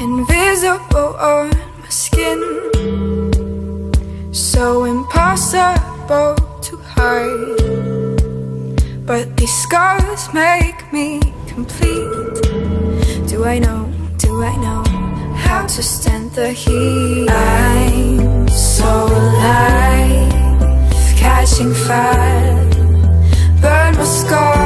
Invisible on my skin, so impossible to hide. But these scars make me complete. Do I know? Do I know how to stand the heat? I'm so alive, catching fire, burn my scars.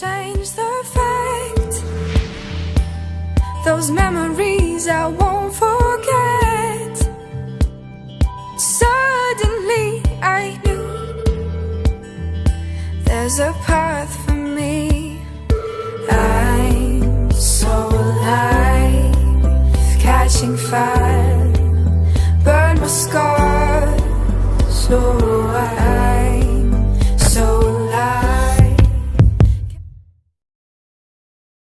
change the fact. Those memories I won't forget. Suddenly I knew There's a path for me. I'm so alive Catching fire Burn my scar